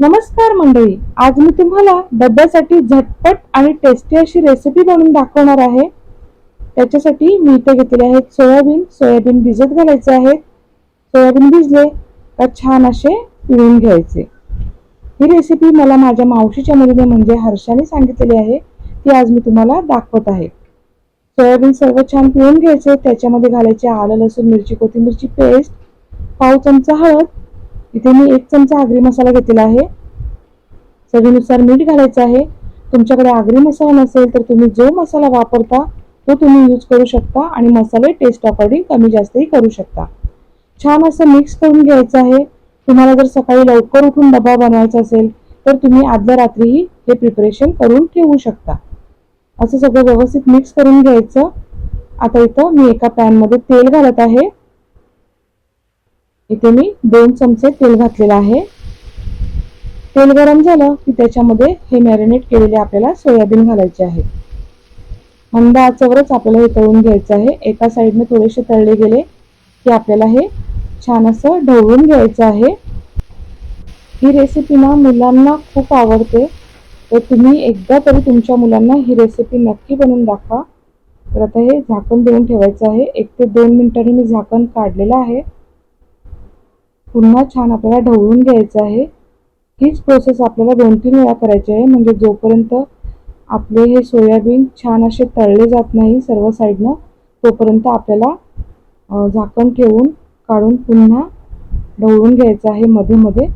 नमस्कार मंडळी आज मी तुम्हाला डब्यासाठी झटपट आणि टेस्टी अशी रेसिपी बनवून दाखवणार आहे. त्याच्यासाठी मी इथे घेतलेले आहेत सोयाबीन. सोयाबीन भिजत घालायचे आहेत. सोयाबीन भिजले का छान असे पिळून घ्यायचे. ही रेसिपी मला माझ्या मावशीच्या मुलीने म्हणजे हर्षाने सांगितलेली आहे. ती आज मी तुम्हाला दाखवत आहे. सोयाबीन सर्व छान पिळून घ्यायचे. त्याच्यामध्ये घालायचे आलं लसूण मिरची कोथिंबीरची पेस्ट पाव चमचा हळद इथे मी एक चमचा आगरी मसाला घेतलेला आहे. चवीनुसार मीठ घालायचं आहे. तुमच्याकडे आगरी मसाला नसेल तर तुम्ही जो मसाला वापरता तो तुम्ही यूज करू शकता आणि मसाले टेस्ट अकॉर्डिंग कमी जास्तही करू शकता. छान असं मिक्स करून घ्यायचं आहे. तुम्हाला जर सकाळी लवकर उठून डबा बनवायचा असेल तर तुम्ही आदल्या रात्रीही हे प्रिपरेशन करून ठेवू शकता. असं सगळं व्यवस्थित मिक्स करून घ्यायचं. आता इथं मी एका पॅनमध्ये तेल घालत आहे. इथे मी दोन चमचे तेल घातलेलं आहे. तेल गरम झालं की त्याच्यामध्ये हे मॅरिनेट केलेले आपल्याला सोयाबीन घालायचे आहे. मंद आचेवरच आपल्याला हे तळून घ्यायचं आहे. एका साईडने थोडेसे तळले गेले की आपल्याला हे छान असं ढवळून घ्यायचं आहे. ही रेसिपी ना मुलांना खूप आवडते. तर तुम्ही एकदा तरी तुमच्या मुलांना ही रेसिपी नक्की बनवून दाखवा. तर आता हे झाकण देऊन ठेवायचं आहे. एक ते दोन मिनिटांनी मी झाकण काढलेलं आहे. पुन्हा छान आपल्याला ढवळून घ्यायचं आहे. हीच प्रोसेस आपल्याला दोन तीन वेळा करायची आहे. म्हणजे जोपर्यंत आपले हे सोयाबीन छान असे तळले जात नाही सर्व साईडनं तोपर्यंत आपल्याला झाकण ठेवून काढून पुन्हा ढवळून घ्यायचं आहे. मध्ये मध्ये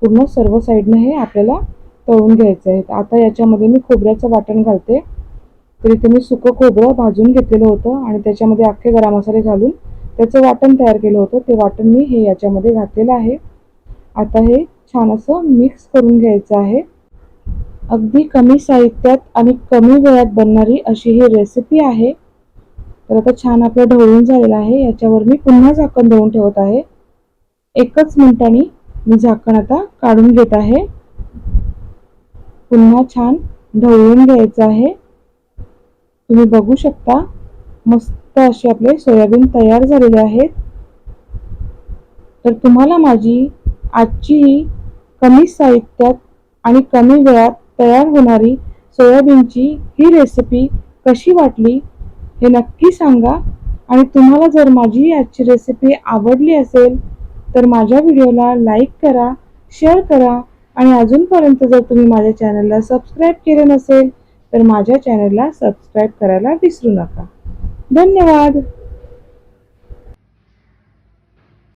पूर्ण सर्व साईडनं हे आपल्याला तळून घ्यायचं आहे. आता याच्यामध्ये मी खोबऱ्याचं वाटण घालते. तर इथे मी सुकं खोबरं भाजून घेतलेलं होतं आणि त्याच्यामध्ये अख्खे गरम मसाले घालून त्याचं वाटण तयार केलं होतं. ते वाटण मी हे याच्यामध्ये घातलेलं आहे. आता हे छान असं मिक्स करून घ्यायचं आहे. अगदी कमी साहित्यात आणि कमी वेळात बनणारी अशी ही रेसिपी आहे. तर आता छान आपलं ढवळून झालेलं आहे. याच्यावर मी पुन्हा झाकण देऊन ठेवत आहे. एकच मिनिटांनी मी झाकण आता काढून घेत आहे. पुन्हा छान ढवळून घ्यायचं आहे. तुम्ही बघू शकता. मस्त असे आपले सोयाबीन तयार झालेले आहेत. तर तुम्हाला माझी आजची ही कमी साहित्यात आणि कमी वेळात तयार होणारी सोयाबीनची ही रेसिपी कशी वाटली हे नक्की सांगा. आणि तुम्हाला जर माझी आजची रेसिपी आवडली असेल तर माझ्या व्हिडिओला लाईक करा शेअर करा. आणि अजूनपर्यंत जर तुम्ही माझ्या चॅनलला सबस्क्राईब केले नसेल तर माझ्या चॅनलला सबस्क्राईब करायला विसरू नका. धन्यवाद.